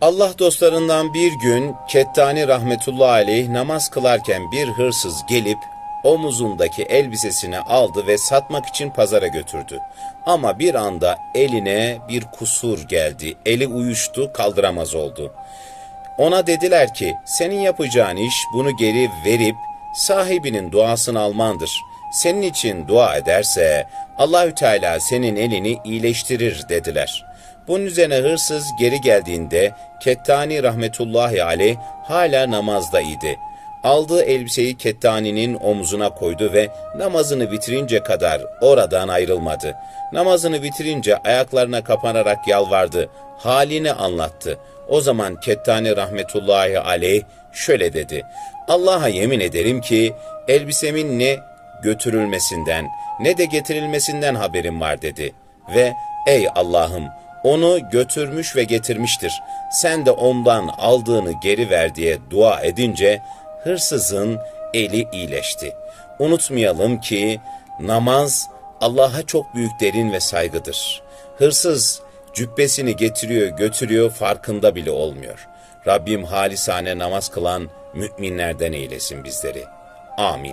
Allah dostlarından bir gün Kettani rahmetullahi aleyh namaz kılarken bir hırsız gelip omuzundaki elbisesini aldı ve satmak için pazara götürdü. Ama bir anda eline bir kusur geldi. Eli uyuştu, kaldıramaz oldu. Ona dediler ki, senin yapacağın iş bunu geri verip sahibinin duasını almandır. Senin için dua ederse Allahü Teala senin elini iyileştirir dediler. Bunun üzerine hırsız geri geldiğinde Kettani rahmetullahi aleyh hala namazda idi. Aldığı elbiseyi Kettani'nin omzuna koydu ve namazını bitirince kadar oradan ayrılmadı. Namazını bitirince ayaklarına kapanarak yalvardı, halini anlattı. O zaman Kettani rahmetullahi aleyh şöyle dedi. Allah'a yemin ederim ki elbisemin ne götürülmesinden ne de getirilmesinden haberim var dedi. Ve ey Allah'ım onu götürmüş ve getirmiştir. Sen de ondan aldığını geri ver diye dua edince hırsızın eli iyileşti. Unutmayalım ki namaz Allah'a çok büyük derin ve saygıdır. Hırsız cübbesini getiriyor götürüyor farkında bile olmuyor. Rabbim halisane namaz kılan müminlerden eylesin bizleri. Amin.